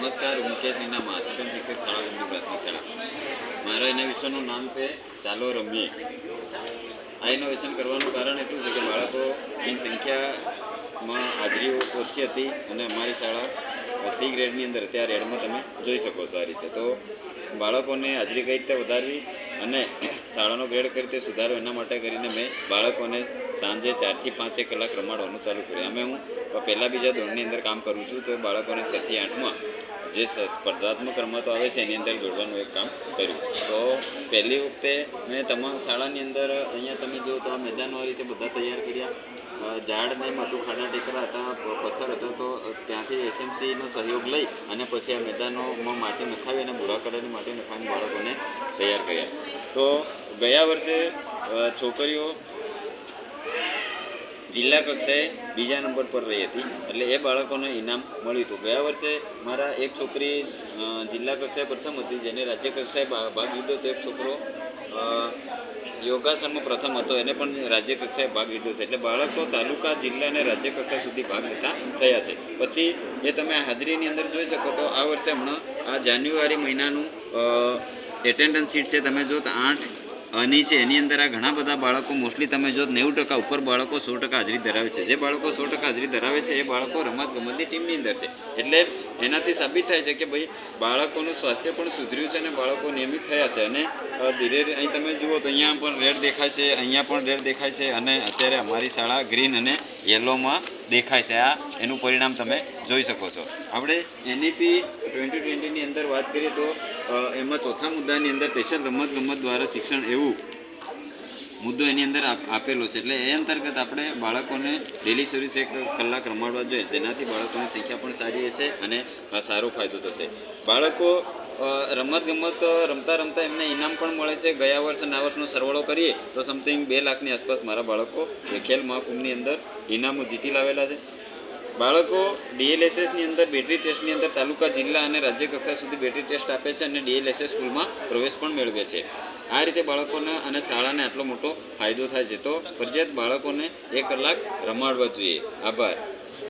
નમસ્કાર મુકેશ નીનામા આસિસ્ટન્ટ શિક્ષક શાળા ગંભીર પ્રાથમિક શાળા. મારા એના વિષયનું નામ છે, ચાલો રમીએ. આ ઇનોવેશન કરવાનું કારણ એટલું છે કે બાળકોની સંખ્યામાં હાજરીઓ ઓછી હતી અને અમારી શાળા સી ગ્રેડની અંદર અત્યારે રેડમાં તમે જોઈ શકો છો આ રીતે. તો બાળકોને હાજરી કઈ રીતે વધારવી અને શાળાનો ગ્રેડ કઈ રીતે સુધારો એના માટે કરીને મેં બાળકોને સાંજે ચારથી પાંચેક કલાક રમાડવાનું ચાલુ કર્યું. અમે હું પહેલાં બીજા ધોરણની અંદર કામ કરું છું તો બાળકોને છથી આઠમાં જે સ્પર્ધાત્મક રમતો આવે છે એની અંદર જોડવાનું એક કામ કર્યું. તો પહેલી વખતે મેં તમામ શાળાની અંદર અહીંયા તમે જો તો આ મેદાનો આ રીતે બધા તૈયાર કર્યા. અ, ઝાડ ને એમ ખાડા ટેકરા હતા પથ્થર હતો તો ત્યાંથી એસએમસીનો સહયોગ લઈ અને પછી આ મેદાનોમાં માટી નખાવી અને ભૂરા કલરની માટી નખાવીને બાળકોને તૈયાર કર્યા. તો ગયા વર્ષે છોકરીઓ જિલ્લા કક્ષાએ બીજા નંબર પર રહી હતી. એટલે એ બાળકોને ઇનામ મળ્યું હતું. ગયા વર્ષે મારા એક છોકરી જિલ્લા કક્ષાએ પ્રથમ હતી, જેને રાજ્ય કક્ષાએ ભાગ લીધો તો એક છોકરો યોગાસનમાં પ્રથમ હતો. એને પણ રાજ્ય કક્ષાએ ભાગ લીધો છે. એટલે બાળકો તાલુકા, જિલ્લા અને રાજ્ય કક્ષા સુધી ભાગ લેતા થયા છે. પછી એ તમે હાજરીની અંદર જોઈ શકો તો આ વર્ષે હમણાં આ જાન્યુઆરી મહિનાનું એટેન્ડન્સ શીટ છે. તમે જો તો આઠ આની છે એની અંદર આ ઘણા બધા બાળકો મોસ્ટલી તમે જો નેવું ટકા ઉપર બાળકો સો ટકા હાજરી ધરાવે છે. જે બાળકો સો ટકા હાજરી ધરાવે છે, એ બાળકો રમત ગમતની ટીમની અંદર છે. એટલે એનાથી સાબિત થાય છે કે ભાઈ બાળકોનું સ્વાસ્થ્ય પણ સુધર્યું છે અને બાળકો નિયમિત થયા છે. અને ધીરે, અહીં તમે જુઓ તો અહીંયા પણ રેડ દેખાય છે, અહીંયા પણ રેડ દેખાય છે અને અત્યારે અમારી શાળા ગ્રીન અને યલોમાં દેખાય છે આ. એનું પરિણામ તમે જોઈ શકો છો. આપણે એનઈપી ટ્વેન્ટી ટ્વેન્ટીની અંદર વાત કરીએ તો એમાં ચોથા મુદ્દાની અંદર સ્પેશિયલ રમત ગમત દ્વારા શિક્ષણ એવું મુદ્દો એની અંદર આપ- આપેલો છે. એટલે એ અંતર્ગત આપણે બાળકોને ડેલી સર્વિસ એક કલાક રમાડવા જોઈએ. જેનાથી બાળકોની સંખ્યા પણ સારી હશે અને સારો ફાયદો થશે. બાળકો રમત ગમત રમતા રમતા એમને ઇનામ પણ મળે છે. ગયા વર્ષ અને આ વર્ષનો સરવાળો કરીએ તો સમથિંગ બે લાખની આસપાસ મારા બાળકો ખેલ મહાકુંભની અંદર ઇનામો જીતી લાવેલા છે. બાળકો ડીએલએસએસની અંદર, બેટરી ટેસ્ટની અંદર તાલુકા, જિલ્લા અને રાજ્ય કક્ષા સુધી બેટરી ટેસ્ટ આપે છે અને ડીએલએસએસ સ્કૂલમાં પ્રવેશ પણ મેળવે છે. આ રીતે બાળકોને અને શાળાને આટલો મોટો ફાયદો થાય છે તો ફરજિયાત બાળકોને એક કલાક રમાડવા જોઈએ. આભાર.